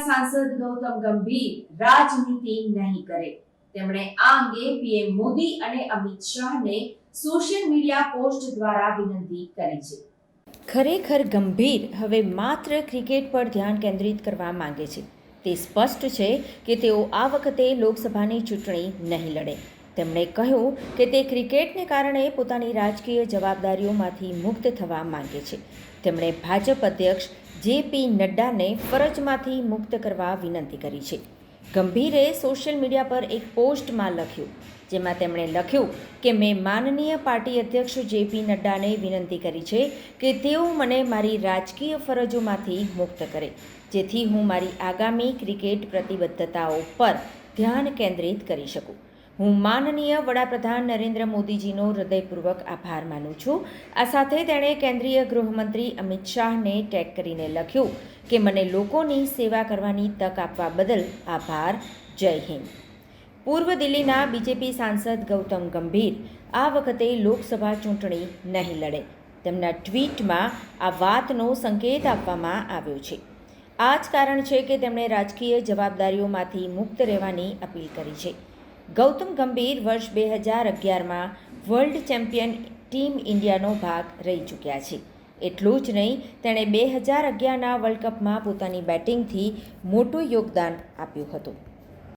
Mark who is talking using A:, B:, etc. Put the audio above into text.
A: સાંસદ ગૌતમ ગંભીર રાજનીતિ નહીં કરે. તેમણે આ અંગે પીએમ મોદી અને અમિત શાહને સોશિયલ મીડિયા પોસ્ટ દ્વારા વિનંતી કરી છે.
B: ખરેખર ગંભીર, હવે માત્ર ક્રિકેટ પર ધ્યાન કેન્દ્રિત કરવા માંગે છે. તે સ્પષ્ટ છે કે તેઓ આ વખતે લોકસભાની ચૂંટણી નહીં લડે. તેમણે કહ્યું કે તે ક્રિકેટને કારણે પોતાની રાજકીય જવાબદારીઓમાંથી મુક્ત થવા માંગે છે. તેમણે ભાજપ અધ્યક્ષ જે પી નડ્ડાને ફરજમાંથી મુક્ત કરવા વિનંતી કરી છે. ગંભીરે સોશિયલ મીડિયા પર એક પોસ્ટમાં લખ્યું, જેમાં તેમણે લખ્યું કે મેં માનનીય પાર્ટી અધ્યક્ષ જેપી નડ્ડાને વિનંતી કરી છે કે તેઓ મને મારી રાજકીય ફરજોમાંથી મુક્ત કરે, જેથી હું મારી આગામી ક્રિકેટ પ્રતિબદ્ધતાઓ પર ધ્યાન કેન્દ્રિત કરી શકું. હું માનનીય વડાપ્રધાન નરેન્દ્ર મોદીજીનો હૃદયપૂર્વક આભાર માનું છું. આ સાથે તેણે કેન્દ્રીય ગૃહમંત્રી અમિત શાહને ટેગ કરીને લખ્યું કે મને લોકોની સેવા કરવાની તક આપવા બદલ આભાર. જય હિન્દ. પૂર્વ દિલ્હીના બીજેપી સાંસદ ગૌતમ ગંભીર આ વખતે લોકસભા ચૂંટણી નહીં લડે. તેમના ટ્વીટમાં આ વાતનો સંકેત આપવામાં આવ્યો છે. આ જ કારણ છે કે તેમણે રાજકીય જવાબદારીઓમાંથી મુક્ત રહેવાની અપીલ કરી છે. ગૌતમ ગંભીર વર્ષ બે હજાર અગિયારમાં વર્લ્ડ ચેમ્પિયન ટીમ ઇન્ડિયાનો ભાગ રહી ચૂક્યા છે. એટલું જ નહીં, તેણે બે હજાર અગિયારના વર્લ્ડ કપમાં પોતાની બેટિંગથી મોટું યોગદાન આપ્યું હતું.